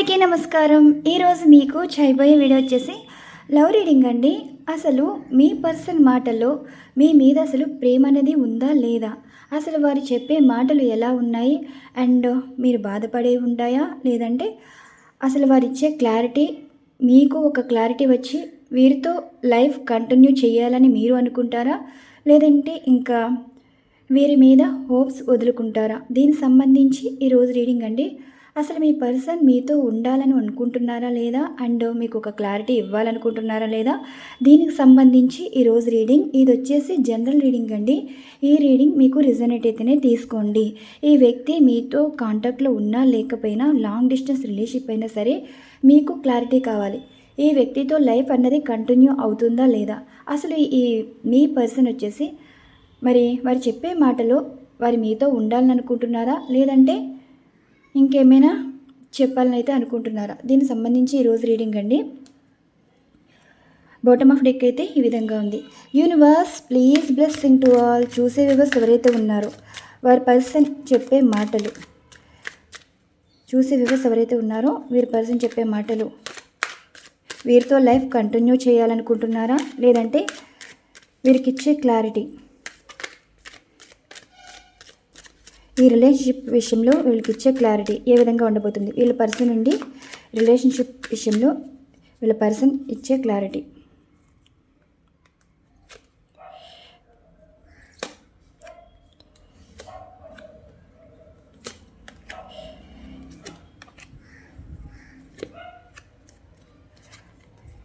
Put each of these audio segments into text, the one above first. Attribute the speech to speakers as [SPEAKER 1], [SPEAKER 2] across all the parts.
[SPEAKER 1] అందరికీ నమస్కారం. ఈరోజు మీకు చేయబోయే వీడియో వచ్చేసి లవ్ రీడింగ్ అండి. అసలు మీ పర్సన్ మాటల్లో మీ మీద అసలు ప్రేమ అనేది ఉందా లేదా? అసలు వారు చెప్పే మాటలు ఎలా ఉన్నాయి? అండ్ మీరు బాధపడే ఉంటాయా? లేదంటే అసలు వారు ఇచ్చే క్లారిటీ మీకు ఒక క్లారిటీ వచ్చి వీరితో లైఫ్ కంటిన్యూ చేయాలని మీరు అనుకుంటారా? లేదంటే ఇంకా వీరి మీద హోప్స్ వదులుకుంటారా? దీనికి సంబంధించి ఈరోజు రీడింగ్ అండి. అసలు మీ పర్సన్ మీతో ఉండాలని అనుకుంటున్నారా లేదా? అండ్ మీకు ఒక క్లారిటీ ఇవ్వాలనుకుంటున్నారా లేదా? దీనికి సంబంధించి ఈరోజు రీడింగ్ ఇది వచ్చేసి జనరల్ రీడింగ్ అండి. ఈ రీడింగ్ మీకు రిజనేట్ అయితేనే తీసుకోండి. ఈ వ్యక్తి మీతో కాంటాక్ట్లో ఉన్నా లేకపోయినా లాంగ్ డిస్టెన్స్ రిలేషన్షిప్ అయినా సరే మీకు క్లారిటీ కావాలి. ఈ వ్యక్తితో లైఫ్ అన్నది కంటిన్యూ అవుతుందా లేదా? అసలు ఈ మీ పర్సన్ వచ్చేసి మరి వారు చెప్పే మాటలో వారి మీతో ఉండాలని అనుకుంటున్నారా లేదంటే ఇంకేమైనా చెప్పాలని అయితే అనుకుంటున్నారా? దీనికి సంబంధించి ఈరోజు రీడింగ్ అండి. బాటమ్ ఆఫ్ డెక్ అయితే ఈ విధంగా ఉంది. Universe please blessing to all చూసే వివర్స్ ఎవరైతే ఉన్నారో వారి పర్సన్ చెప్పే మాటలు. చూసే వివర్స్ ఎవరైతే ఉన్నారో వీరి పర్సన్ చెప్పే మాటలు. వీరితో లైఫ్ కంటిన్యూ చేయాలనుకుంటున్నారా? లేదంటే వీరికిచ్చే క్లారిటీ ఈ రిలేషన్షిప్ విషయంలో వీళ్ళకి ఇచ్చే క్లారిటీ ఏ విధంగా ఉండబోతుంది? వీళ్ళ పర్సన్ నుండి రిలేషన్షిప్ విషయంలో వీళ్ళ పర్సన్ ఇచ్చే క్లారిటీ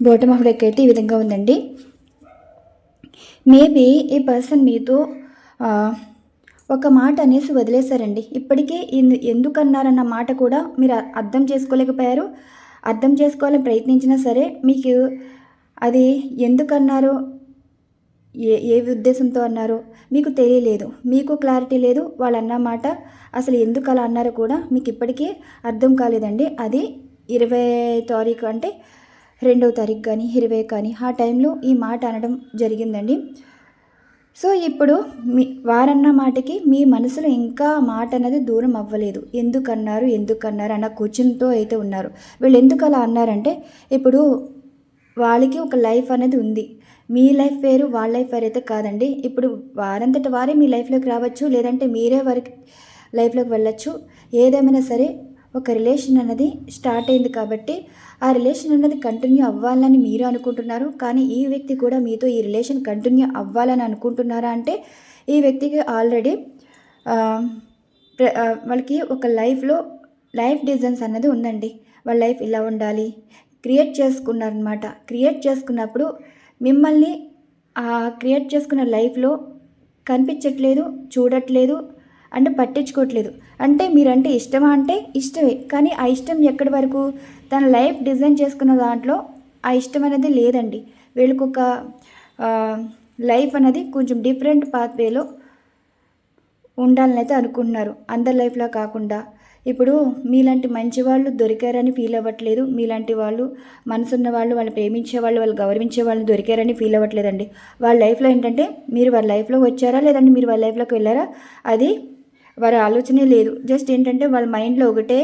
[SPEAKER 1] బాటమ్ ఆఫ్ డెక్ అయితే ఈ విధంగా ఉందండి. మేబీ ఈ పర్సన్ మీతో ఒక మాట అనేసి వదిలేశారండి. ఇప్పటికే ఎందు- ఎందుకన్నారన్న మాట కూడా మీరు అర్థం చేసుకోలేకపోయారు. అర్థం చేసుకోవాలని ప్రయత్నించినా సరే మీకు అది ఎందుకన్నారు? ఏ ఏ ఉద్దేశంతో అన్నారో? మీకు తెలియలేదు. మీకు క్లారిటీ లేదు. వాళ్ళు అన్న మాట అసలు ఎందుకు అలా అన్నారో కూడా మీకు ఇప్పటికీ అర్థం కాలేదండి. అది ఇరవై తారీఖు అంటే రెండవ తారీఖు కానీ ఇరవై కానీ ఆ టైంలో ఈ మాట అనడం జరిగిందండి. సో ఇప్పుడు మీ వారన్న మాటకి మీ మనసులో ఇంకా మాట అనేది దూరం అవ్వలేదు. ఎందుకన్నారు ఎందుకన్నారు అన్న క్వశ్చన్తో అయితే ఉన్నారు. వీళ్ళు ఎందుకు అలా అన్నారంటే ఇప్పుడు వాళ్ళకి ఒక లైఫ్ అనేది ఉంది. మీ లైఫ్ వేరు వాళ్ళ లైఫ్ వేరు అయితే కాదండి. ఇప్పుడు వారంతట వారే మీ లైఫ్లోకి రావచ్చు లేదంటే మీరే వారికి లైఫ్లోకి వెళ్ళచ్చు. ఏదేమైనా సరే ఒక రిలేషన్ అన్నది స్టార్ట్ అయింది కాబట్టి ఆ రిలేషన్ అన్నది కంటిన్యూ అవ్వాలని మీరు అనుకుంటున్నారు. కానీ ఈ వ్యక్తి కూడా మీతో ఈ రిలేషన్ కంటిన్యూ అవ్వాలని అనుకుంటున్నారా అంటే ఈ వ్యక్తికి ఆల్రెడీ వాళ్ళకి ఒక లైఫ్లో లైఫ్ డిజైన్స్ అన్నది ఉందండి. వాళ్ళ లైఫ్ ఇలా ఉండాలి క్రియేట్ చేసుకున్నారనమాట క్రియేట్ చేసుకున్నప్పుడు మిమ్మల్ని ఆ క్రియేట్ చేసుకున్న లైఫ్లో కనిపించట్లేదు చూడట్లేదు అంటే పట్టించుకోవట్లేదు. అంటే మీరంటే ఇష్టమా అంటే ఇష్టమే. కానీ ఆ ఇష్టం ఎక్కడి వరకు? తన లైఫ్ డిజైన్ చేసుకున్న దాంట్లో ఆ ఇష్టం అనేది లేదండి. వీళ్ళకొక లైఫ్ అనేది కొంచెం డిఫరెంట్ పాత్వేలో ఉండాలని అయితే అనుకుంటున్నారు. అందరి లైఫ్లో కాకుండా. ఇప్పుడు మీలాంటి మంచి వాళ్ళు దొరికారని ఫీల్ అవ్వట్లేదు. మీలాంటి వాళ్ళు మనసున్న వాళ్ళు వాళ్ళు ప్రేమించే వాళ్ళు వాళ్ళు గౌరవించే వాళ్ళు దొరికారని ఫీల్ అవ్వట్లేదండి. వాళ్ళ లైఫ్లో ఏంటంటే మీరు వాళ్ళ లైఫ్లోకి వచ్చారా? లేదంటే మీరు వాళ్ళ లైఫ్లోకి వెళ్ళారా? అది వారి ఆలోచనే లేదు. జస్ట్ ఏంటంటే వాళ్ళ మైండ్లో ఒకటే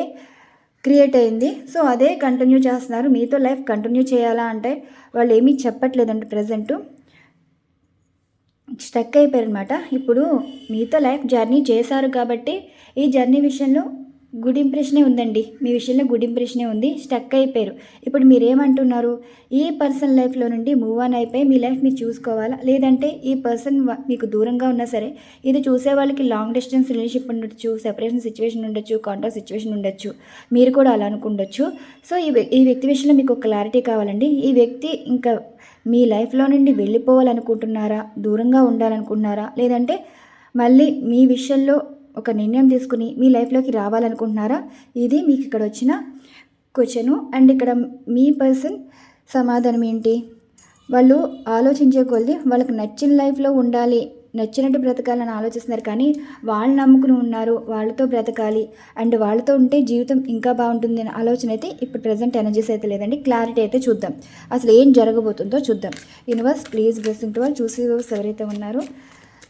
[SPEAKER 1] క్రియేట్ అయింది. సో అదే కంటిన్యూ చేస్తున్నారు. మీతో లైఫ్ కంటిన్యూ చేయాలా అంటే వాళ్ళు ఏమీ చెప్పట్లేదండి ప్రజెంటు. స్టక్ అయిపోయారనమాట ఇప్పుడు మీతో లైఫ్ జర్నీ చేశారు కాబట్టి ఈ జర్నీ విషయంలో గుడ్ ఇంప్రెషనే ఉందండి. మీ విషయంలో గుడ్ ఇంప్రెషనే ఉంది. స్టక్ అయిపోయారు. ఇప్పుడు మీరు ఏమంటున్నారు ఈ పర్సన్ లైఫ్లో నుండి మూవ్ ఆన్ అయిపోయి మీ లైఫ్ మీరు చూసుకోవాలా? లేదంటే ఈ పర్సన్ మీకు దూరంగా ఉన్నా సరే ఇది చూసే వాళ్ళకి లాంగ్ డిస్టెన్స్ రిలేషన్షిప్ ఉండొచ్చు సెపరేషన్ సిచ్యువేషన్ ఉండొచ్చు కాంట్రాక్ట్ సిచ్యువేషన్ ఉండొచ్చు. మీరు కూడా అలా అనుకుండొచ్చు. సో ఈ ఈ వ్యక్తి విషయంలో మీకు క్లారిటీ కావాలండి. ఈ వ్యక్తి ఇంకా మీ లైఫ్లో నుండి వెళ్ళిపోవాలనుకుంటున్నారా? దూరంగా ఉండాలనుకుంటున్నారా? లేదంటే మళ్ళీ మీ విషయంలో ఒక నిర్ణయం తీసుకుని మీ లైఫ్లోకి రావాలనుకుంటున్నారా? ఇది మీకు ఇక్కడ వచ్చిన క్వశ్చను. అండ్ ఇక్కడ మీ పర్సన్ సమాధానం ఏంటి? వాళ్ళు ఆలోచించే కొద్దీ వాళ్ళకి నచ్చిన లైఫ్లో ఉండాలి నచ్చినట్టు బ్రతకాలని ఆలోచిస్తున్నారు కానీ వాళ్ళు నమ్ముకుని ఉన్నారు వాళ్ళతో బ్రతకాలి. అండ్ వాళ్ళతో ఉంటే జీవితం ఇంకా బాగుంటుంది అనే ఆలోచన అయితే ఇప్పుడు ప్రజెంట్ ఎనర్జీస్ అయితే లేదండి. క్లారిటీ అయితే చూద్దాం. అసలు ఏం జరగబోతుందో చూద్దాం. యూనివర్స్ ప్లీజ్ బ్లెస్సింగ్ టు వాళ్ళు చూసి ఎవరైతే ఉన్నారో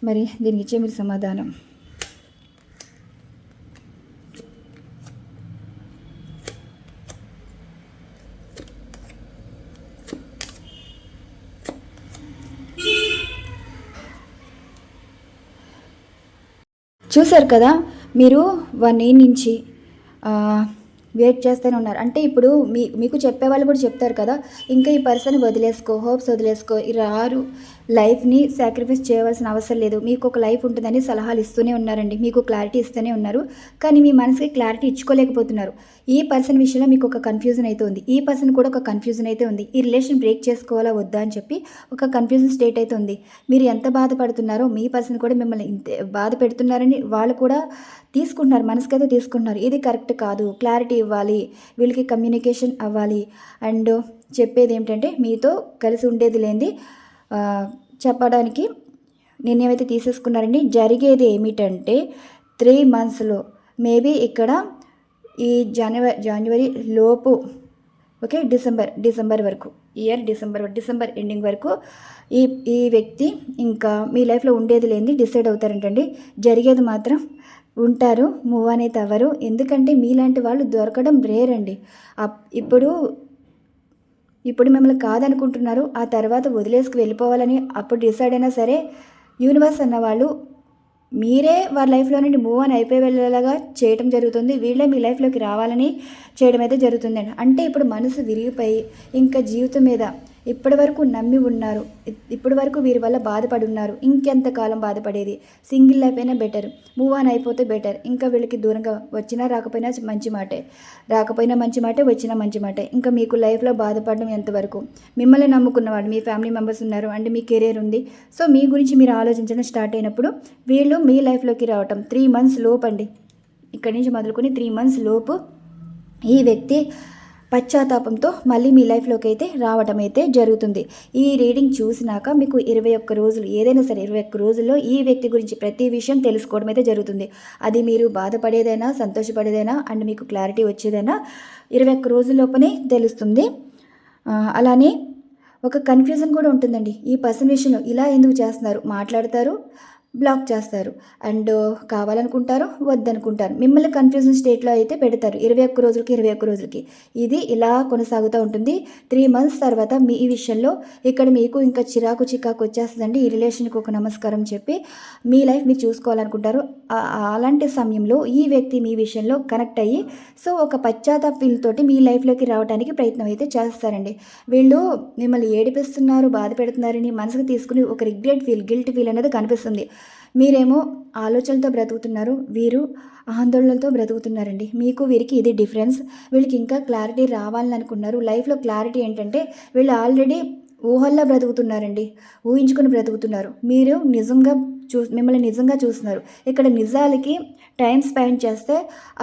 [SPEAKER 1] మరి దీనికి ఇచ్చే మీరు సమాధానం. చూశారు కదా మీరు వన్ ఇయర్ నుంచి వెయిట్ చేస్తూనే ఉన్నారు. అంటే ఇప్పుడు మీ మీకు చెప్పే వాళ్ళు కూడా చెప్తారు కదా ఇంకా ఈ పర్సన్ వదిలేసుకో హోప్స్ వదిలేసుకో ఈ రారు లైఫ్ని సాక్రిఫైస్ చేయవలసిన అవసరం లేదు. మీకు ఒక లైఫ్ ఉంటుందని సలహాలు ఇస్తూనే ఉన్నారండి. మీకు క్లారిటీ ఇస్తూనే ఉన్నారు. కానీ మీ మనసుకి క్లారిటీ ఇచ్చుకోలేకపోతున్నారు. ఈ పర్సన్ విషయంలో మీకు ఒక కన్ఫ్యూజన్ అయితే ఉంది. ఈ పర్సన్ కూడా ఒక కన్ఫ్యూజన్ అయితే ఉంది. ఈ రిలేషన్ బ్రేక్ చేసుకోవాలా వద్దా అని చెప్పి ఒక కన్ఫ్యూజన్ స్టేట్ అయితే ఉంది. మీరు ఎంత బాధపడుతున్నారో మీ పర్సన్ కూడా మిమ్మల్ని ఇంత బాధ పెడుతున్నారని వాళ్ళు కూడా తీసుకుంటున్నారు. మనసుకైతే తీసుకుంటున్నారు. ఇది కరెక్ట్ కాదు. క్లారిటీ ఇవ్వాలి. వీళ్ళకి కమ్యూనికేషన్ అవ్వాలి. అండ్ చెప్పేది ఏంటంటే మీతో కలిసి ఉండేది లేనిది చెప్పడానికి నిర్ణయమైతే తీసేసుకున్నారండి. జరిగేది ఏమిటంటే త్రీ మంత్స్లో మేబీ ఇక్కడ ఈ జనవరి జనవరి లోపు ఓకే డిసెంబర్ డిసెంబర్ వరకు ఇయర్ డిసెంబర్ డిసెంబర్ ఎండింగ్ వరకు ఈ ఈ వ్యక్తి ఇంకా మీ లైఫ్లో ఉండేది లేనిది డిసైడ్ అవుతారంటండి. జరిగేది మాత్రం ఉంటారు మూవ్ అనేది అవ్వరు. ఎందుకంటే మీలాంటి వాళ్ళు దొరకడం రేర్ అండి. అప్- ఇప్పుడు ఇప్పుడు మిమ్మల్ని కాదనుకుంటున్నారు ఆ తర్వాత వదిలేసుకు వెళ్ళిపోవాలని అప్పుడు డిసైడ్ అయినా సరే యూనివర్స్ అన్న వాళ్ళు మీరే వారి లైఫ్లో నుండి మూవ్ ఆన్ అయిపోయి వెళ్ళేలాగా చేయడం జరుగుతుంది. వీళ్ళే మీ లైఫ్లోకి రావాలని చేయడం అయితే జరుగుతుందండి. అంటే ఇప్పుడు మనసు విరిగిపోయి ఇంకా జీవితం మీద ఇప్పటి వరకు నమ్మి ఉన్నారు. ఇప్పటి వరకు వీరి వల్ల బాధపడి ఉన్నారు ఇంకెంతకాలం బాధపడేది? సింగిల్ లైఫ్ అయినా బెటర్. మూవ్ ఆన్ అయిపోతే బెటర్. ఇంకా వీళ్ళకి దూరంగా వచ్చినా రాకపోయినా మంచి మాటే. రాకపోయినా మంచి మాటే వచ్చినా మంచి మాటే. ఇంకా మీకు లైఫ్లో బాధపడడం ఎంతవరకు? మిమ్మల్ని నమ్ముకున్నవాడు మీ ఫ్యామిలీ మెంబర్స్ ఉన్నారు అండ్ మీ కెరీర్ ఉంది. సో మీ గురించి మీరు ఆలోచించడం స్టార్ట్ అయినప్పుడు వీళ్ళు మీ లైఫ్లోకి రావటం. త్రీ మంత్స్ లోపు అండి. ఇక్కడి నుంచి మొదలుకొని త్రీ మంత్స్ లోపు ఈ వ్యక్తి పశ్చాత్తాపంతో మళ్ళీ మీ లైఫ్లోకి అయితే రావటం అయితే జరుగుతుంది. ఈ రీడింగ్ చూసినాక మీకు ఇరవై ఒక్క రోజులు ఏదైనా సరే ఇరవై ఒక్క రోజుల్లో ఈ వ్యక్తి గురించి ప్రతి విషయం తెలుసుకోవడం అయితే జరుగుతుంది. అది మీరు బాధపడేదైనా సంతోషపడేదైనా అండ్ మీకు క్లారిటీ వచ్చేదైనా ఇరవై ఒక్క రోజుల్లోపనే తెలుస్తుంది. అలానే ఒక కన్ఫ్యూజన్ కూడా ఉంటుందండి. ఈ పర్సన్ విషయంలో ఇలా ఎందుకు చేస్తున్నారు? మాట్లాడతారు. బ్లాక్ చేస్తారు. అండ్ కావాలనుకుంటారు వద్దనుకుంటారు. మిమ్మల్ని కన్ఫ్యూజన్ స్టేట్లో అయితే పెడతారు. ఇరవై ఒక్క రోజులకి ఇరవై ఒక్క రోజులకి. ఇది ఇలా కొనసాగుతూ ఉంటుంది. త్రీ మంత్స్ తర్వాత మీ ఈ విషయంలో ఇక్కడ మీకు ఇంకా చిరాకు చికాకు వచ్చేస్తుందండి. ఈ రిలేషన్కి ఒక నమస్కారం చెప్పి మీ లైఫ్ మీరు చూసుకోవాలనుకుంటారు. అలాంటి సమయంలో ఈ వ్యక్తి మీ విషయంలో కనెక్ట్ అయ్యి సో ఒక పశ్చాత్తాప తోటి మీ లైఫ్లోకి రావడానికి ప్రయత్నం అయితే చేస్తారండి. వీళ్ళు మిమ్మల్ని ఏడిపిస్తున్నారు బాధ పెడుతున్నారని మనసుకు తీసుకుని ఒక రిగ్రెట్ ఫీల్ గిల్ట్ ఫీల్ అనేది కనిపిస్తుంది. మీరేమో ఆలోచనలతో బ్రతుకుతున్నారు వీరు ఆందోళనలతో బ్రతుకుతున్నారండి. మీకు వీరికి ఇది డిఫరెన్స్. వీళ్ళకి ఇంకా క్లారిటీ రావాలని అనుకున్నారు లైఫ్లో క్లారిటీ ఏంటంటే వీళ్ళు ఆల్రెడీ ఊహల్లో బ్రతుకుతున్నారండి. ఊహించుకుని బ్రతుకుతున్నారు. మీరు నిజంగా చూ మిమ్మల్ని నిజంగా చూస్తున్నారు. ఇక్కడ నిజాలకి టైం స్పెండ్ చేస్తే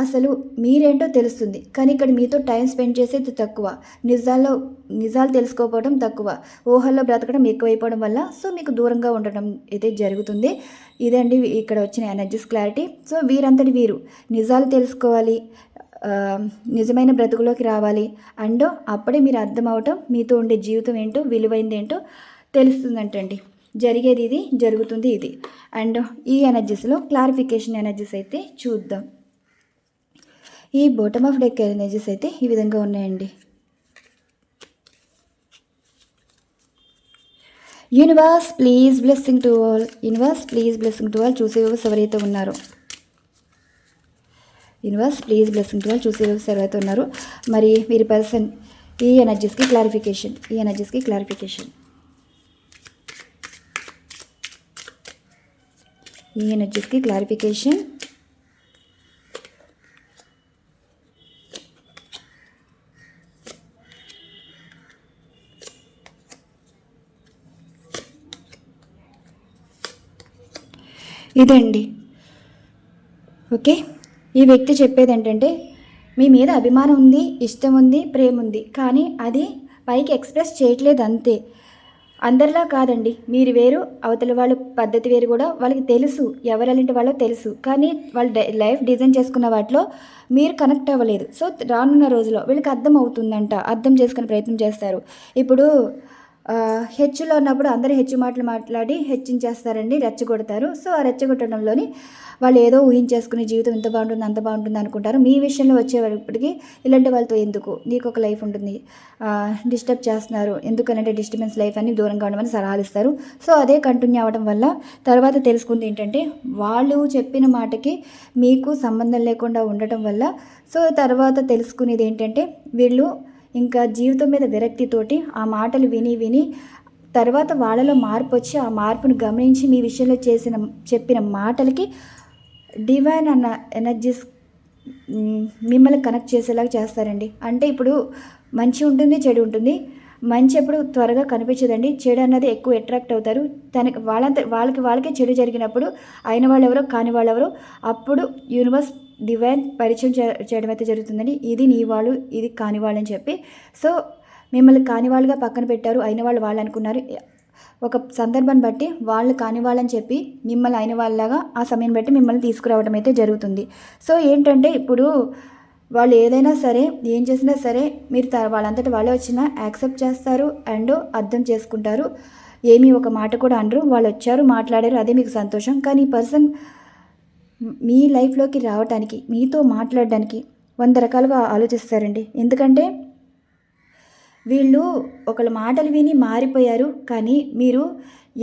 [SPEAKER 1] అసలు మీరేంటో తెలుస్తుంది. కానీ ఇక్కడ మీతో టైం స్పెండ్ చేసేది తక్కువ. నిజాల్లో నిజాలు తెలుసుకోకపోవడం తక్కువ. ఊహల్లో బ్రతకడం ఎక్కువైపోవడం వల్ల సో మీకు దూరంగా ఉండడం అయితే జరుగుతుంది. ఇదండి ఇక్కడ వచ్చిన ఎనర్జీస్ క్లారిటీ. సో వీరంతటి వీరు నిజాలు తెలుసుకోవాలి నిజమైన బ్రతుకులోకి రావాలి. అండ్ అప్పుడే మీరు అర్థం అవటం మీతో ఉండే జీవితం ఏంటో విలువైంది ఏంటో తెలుస్తుందంటండి. జరిగేది ఇది జరుగుతుంది ఇది. అండ్ ఈ ఎనర్జీస్లో క్లారిఫికేషన్ ఎనర్జీస్ అయితే చూద్దాం. ఈ బాటమ్ ఆఫ్ డెక్ ఎనర్జీస్ అయితే ఈ విధంగా ఉన్నాయండి. Universe please blessing to all universe please blessing to all చూసే ఎవరైతే ఉన్నారో. Universe please blessing to all చూసే ఎవరైతే ఉన్నారో. మరి మీరు పర్సన్ ఈ ఎనర్జీస్కి క్లారిఫికేషన్ ఈ ఎనర్జీస్కి క్లారిఫికేషన్ ఈయన వచ్చేసి క్లారిఫికేషన్ ఇదండి. ఓకే? ఈ వ్యక్తి చెప్పేది ఏంటంటే మీ మీద అభిమానం ఉంది ఇష్టం ఉంది ప్రేమ ఉంది కానీ అది పైకి ఎక్స్ప్రెస్ చేయట్లేదు అంతే. అందరిలా కాదండి. మీరు వేరు అవతల వాళ్ళ పద్ధతి వేరు కూడా వాళ్ళకి తెలుసు. ఎవరెలాంటి వాళ్ళో తెలుసు. కానీ వాళ్ళు లైఫ్ డిజైన్ చేసుకున్న వాటిలో మీరు కనెక్ట్ అవ్వలేదు. సో రానున్న రోజులో వీళ్ళకి అర్థం అవుతుందంట అర్థం చేసుకునే ప్రయత్నం చేస్తారు. ఇప్పుడు హెచ్చులో ఉన్నప్పుడు అందరూ హెచ్చు మాటలు మాట్లాడి హెచ్చించేస్తారండి రెచ్చగొడతారు. సో ఆ రెచ్చగొట్టడంలోని వాళ్ళు ఏదో ఊహించేసుకుని జీవితం ఇంత బాగుంటుంది అంత బాగుంటుంది అనుకుంటారు. మీ విషయంలో వచ్చేటప్పటికి ఇలాంటి వాళ్ళతో ఎందుకు? నీకు ఒక లైఫ్ ఉంటుంది డిస్టర్బ్ చేస్తున్నారు. ఎందుకనంటే డిస్టర్బెన్స్ లైఫ్ అని దూరంగా ఉండమని సలహాలు ఇస్తారు. సో అదే కంటిన్యూ అవ్వడం వల్ల తర్వాత తెలుసుకుంది ఏంటంటే వాళ్ళు చెప్పిన మాటకి మీకు సంబంధం లేకుండా ఉండటం వల్ల సో తర్వాత తెలుసుకునేది ఏంటంటే వీళ్ళు ఇంకా జీవితం మీద విరక్తితోటి ఆ మాటలు విని విని తర్వాత వాళ్ళలో మార్పు వచ్చి ఆ మార్పును గమనించి మీ విషయంలో చేసిన చెప్పిన మాటలకి డివైన్ అన్న ఎనర్జీస్ మిమ్మల్ని కనెక్ట్ చేసేలాగా చేస్తారండి. అంటే ఇప్పుడు మంచి ఉంటుంది చెడు ఉంటుంది. మంచి ఎప్పుడు త్వరగా కనిపించదండి. చెడు అన్నది ఎక్కువ అట్రాక్ట్ అవుతారు. తనకి వాళ్ళంత వాళ్ళకి వాళ్ళకే చెడు జరిగినప్పుడు అయిన వాళ్ళెవరో కాని వాళ్ళెవరో అప్పుడు యూనివర్స్ డివైన్ పరిచయం చే- చేయడం అయితే జరుగుతుందండి. ఇది నీ వాళ్ళు ఇది కాని వాళ్ళు అని చెప్పి. సో మిమ్మల్ని కాని వాళ్ళుగా పక్కన పెట్టారు అయిన వాళ్ళు వాళ్ళు అనుకున్నారు. ఒక సందర్భాన్ని బట్టి వాళ్ళు కాని వాళ్ళని చెప్పి మిమ్మల్ని అయిన వాళ్ళలాగా ఆ సమయం బట్టి మిమ్మల్ని తీసుకురావడం అయితే జరుగుతుంది. సో ఏంటంటే ఇప్పుడు వాళ్ళు ఏదైనా సరే ఏం చేసినా సరే మీరు త- వాళ్ళంతటి వాళ్ళే వచ్చినా యాక్సెప్ట్ చేస్తారు అండ్ అర్థం చేసుకుంటారు. ఏమీ ఒక మాట కూడా అనరు. వాళ్ళు వచ్చారు మాట్లాడారు అదే మీకు సంతోషం. కానీ ఈ పర్సన్ మీ లైఫ్లోకి రావడానికి మీతో మాట్లాడడానికి వంద రకాలుగా ఆలోచిస్తారండి. ఎందుకంటే వీళ్ళు ఒకళ్ళ మాటలు విని మారిపోయారు కానీ మీరు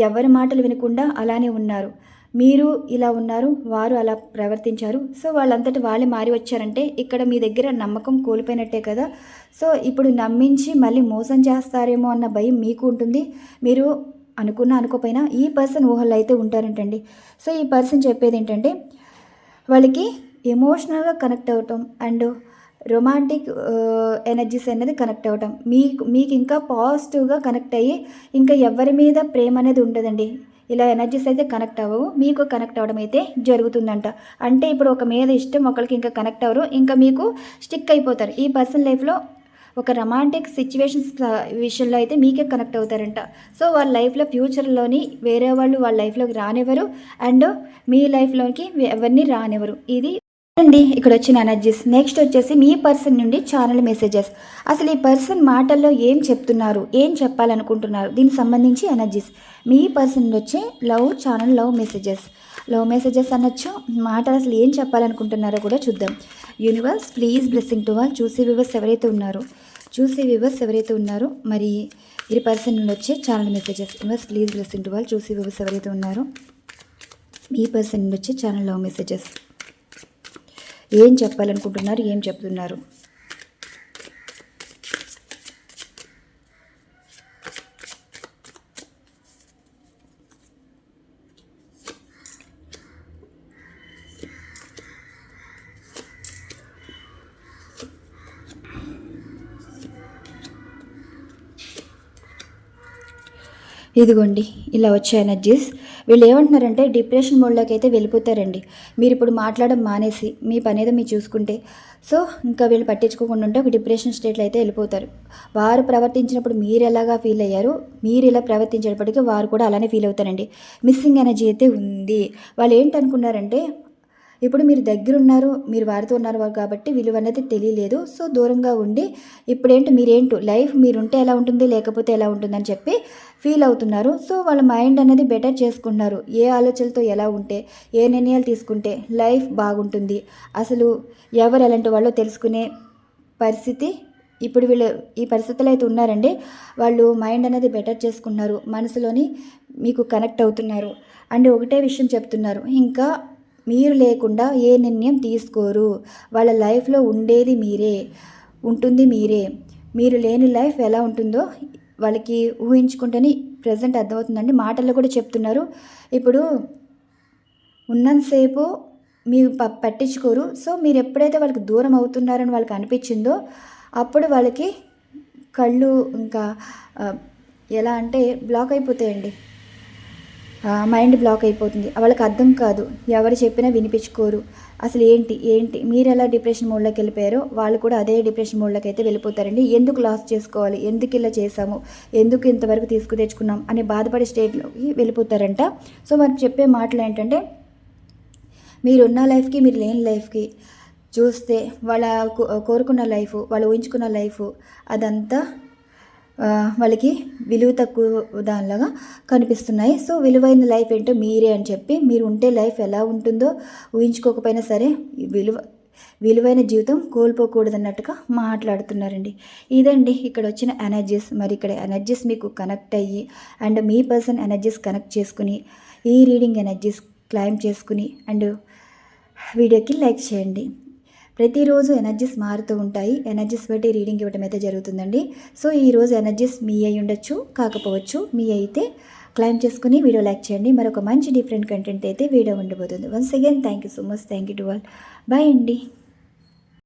[SPEAKER 1] ఎవరి మాటలు వినకుండా అలానే ఉన్నారు. మీరు ఇలా ఉన్నారు వారు అలా ప్రవర్తించారు. సో వాళ్ళంతటి వాళ్ళే మారి వచ్చారంటే ఇక్కడ మీ దగ్గర నమ్మకం కోల్పోయినట్టే కదా. సో ఇప్పుడు నమ్మించి మళ్ళీ మోసం చేస్తారేమో అన్న భయం మీకు ఉంటుంది. మీరు అనుకున్నా అనుకోపోయినా ఈ పర్సన్ ఊహల్లో అయితే ఉంటారంటండి. సో ఈ పర్సన్ చెప్పేది ఏంటంటే వాళ్ళకి ఎమోషనల్గా కనెక్ట్ అవటం అండ్ రొమాంటిక్ ఎనర్జీస్ అనేది కనెక్ట్ అవ్వటం మీకు మీకు ఇంకా పాజిటివ్గా కనెక్ట్ అయ్యి ఇంకా ఎవరి మీద ప్రేమ అనేది ఉండదండి. ఇలా ఎనర్జీస్ అయితే కనెక్ట్ అవ్వవు. మీకు కనెక్ట్ అవ్వడం అయితే జరుగుతుందంట. అంటే ఇప్పుడు ఒక మీద ఇష్టం ఒకరికి ఇంకా కనెక్ట్ అవ్వరు. ఇంకా మీకు స్టిక్ అయిపోతారు. ఈ పర్సన్ లైఫ్లో ఒక రొమాంటిక్ సిచ్యువేషన్స్ విషయంలో అయితే మీకే కనెక్ట్ అవుతారంట. సో వాళ్ళ లైఫ్లో ఫ్యూచర్లోని వేరే వాళ్ళు వాళ్ళ లైఫ్లోకి రానివ్వరు. అండ్ మీ లైఫ్లోకి ఎవరిని రానివ్వరు. ఇది అండి ఇక్కడ వచ్చిన ఎనర్జీస్ నెక్స్ట్ వచ్చేసి మీ పర్సన్ నుండి ఛానల్ మెసేజెస్ అసలు ఈ పర్సన్ మాటల్లో ఏం చెప్తున్నారు? ఏం చెప్పాలనుకుంటున్నారు? దీనికి సంబంధించి ఎనర్జీస్ మీ పర్సన్ వచ్చే love channel love messages love messages అనొచ్చు. మాటలు అసలు ఏం చెప్పాలనుకుంటున్నారో కూడా చూద్దాం. యూనివర్స్ ప్లీజ్ బ్లెస్సింగ్ టు వాళ్ళు చూసే వివర్స్ ఎవరైతే ఉన్నారో. చూసే వివర్స్ ఎవరైతే ఉన్నారో మరి ఇరు పర్సన్ నుండి వచ్చే channel messages universe please listen to వాళ్ళు చూసే వ్యూవర్స్ ఎవరైతే ఉన్నారో మీ పర్సన్ నుండి వచ్చే ఛానల్ లవ్ మెసేజెస్ ఏం చెప్పాలనుకుంటున్నారు ఏం చెప్తున్నారు? ఇదిగోండి ఇలా వచ్చే ఎనర్జీస్ వీళ్ళు ఏమంటున్నారంటే డిప్రెషన్ మోడ్లోకి అయితే వెళ్ళిపోతారండి. మీరు ఇప్పుడు మాట్లాడడం మానేసి మీ పని ఏదో మీరు చూసుకుంటే. సో ఇంకా వీళ్ళు పట్టించుకోకుండా ఉంటే ఒక డిప్రెషన్ స్టేట్లో అయితే వెళ్ళిపోతారు. వారు ప్రవర్తించినప్పుడు మీరు ఎలాగా ఫీల్ అయ్యారు మీరు ఇలా ప్రవర్తించేటప్పటికీ వారు కూడా అలానే ఫీల్ అవుతారండి. మిస్సింగ్ ఎనర్జీ అయితే ఉంది. వాళ్ళు ఏంటనుకున్నారంటే ఇప్పుడు మీరు దగ్గర ఉన్నారు మీరు వారితో ఉన్నారు కాబట్టి విలువ అనేది తెలియలేదు. సో దూరంగా ఉండి ఇప్పుడేంటి మీరేంటో లైఫ్ మీరుంటే ఎలా ఉంటుంది లేకపోతే ఎలా ఉంటుందని చెప్పి ఫీల్ అవుతున్నారు. సో వాళ్ళ మైండ్ అనేది బెటర్ చేసుకుంటున్నారు. ఏ ఆలోచనలతో ఎలా ఉంటే ఏ నిర్ణయాలు తీసుకుంటే లైఫ్ బాగుంటుంది. అసలు ఎవరు ఎలాంటి వాళ్ళో తెలుసుకునే పరిస్థితి ఇప్పుడు వీళ్ళు ఈ పరిస్థితులు అయితే ఉన్నారండి. వాళ్ళు మైండ్ అనేది బెటర్ చేసుకున్నారు మనసులోని మీకు కనెక్ట్ అవుతున్నారు. అండ్ ఒకటే విషయం చెప్తున్నారు. ఇంకా మీరు లేకుండా ఏ నిర్ణయం తీసుకోరు. వాళ్ళ లైఫ్లో ఉండేది మీరే ఉంటుంది మీరే. మీరు లేని లైఫ్ ఎలా ఉంటుందో వాళ్ళకి ఊహించుకుంటేనే ప్రజెంట్ అర్థమవుతుందండి. మాటల్లో కూడా చెప్తున్నారు. ఇప్పుడు ఉన్నంతసేపు మీరు ప పట్టించుకోరు. సో మీరు ఎప్పుడైతే వాళ్ళకి దూరం అవుతున్నారని వాళ్ళకి అనిపించిందో అప్పుడు వాళ్ళకి కళ్ళు ఇంకా ఎలా అంటే బ్లాక్ అయిపోతాయండి. మైండ్ బ్లాక్ అయిపోతుంది. వాళ్ళకి అర్థం కాదు. ఎవరు చెప్పినా వినిపించుకోరు. అసలు ఏంటి? ఏంటి? మీరు ఎలా డిప్రెషన్ మోడ్లోకి వెళ్ళిపోయారో వాళ్ళు కూడా అదే డిప్రెషన్ మోడ్లోకి అయితే వెళ్ళిపోతారండి. ఎందుకు లాస్ చేసుకోవాలి? ఎందుకు ఇలా చేసాము ఎందుకు ఇంతవరకు తీసుకు తెచ్చుకున్నాం? అనే బాధపడే స్టేట్లోకి వెళ్ళిపోతారంట. సో మరి చెప్పే మాటలు ఏంటంటే మీరున్న లైఫ్కి మీరు లేని లైఫ్కి చూస్తే వాళ్ళ కో- కోరుకున్న లైఫ్ వాళ్ళు ఊహించుకున్న లైఫ్ అదంతా వాళ్ళకి విలువ తక్కువ దానిలాగా కనిపిస్తున్నాయి. సో విలువైన లైఫ్ ఏంటో మీరే అని చెప్పి మీరు ఉంటే లైఫ్ ఎలా ఉంటుందో ఊహించుకోకపోయినా సరే విలువ విలువైన జీవితం కోల్పోకూడదన్నట్టుగా మాట్లాడుతున్నారండి. ఇదండి ఇక్కడ వచ్చిన ఎనర్జీస్ మరి ఇక్కడ ఎనర్జీస్ మీకు కనెక్ట్ అయ్యి అండ్ మీ పర్సన్ ఎనర్జీస్ కనెక్ట్ చేసుకుని ఈ రీడింగ్ ఎనర్జీస్ క్లైమ్ చేసుకుని అండ్ వీడియోకి లైక్ చేయండి. ప్రతిరోజు ఎనర్జీస్ మారుతూ ఉంటాయి. ఎనర్జీస్ బట్టి రీడింగ్ ఇవ్వడం అయితే జరుగుతుందండి. సో ఈరోజు ఎనర్జీస్ మీ అయి ఉండొచ్చు కాకపోవచ్చు మీ అయితే క్లైమ్ చేసుకుని వీడియో లైక్ చేయండి. మరొక మంచి డిఫరెంట్ కంటెంట్ అయితే వీడియో ఉండబోతుంది. Once again thank you so much thank you to all bye అండి.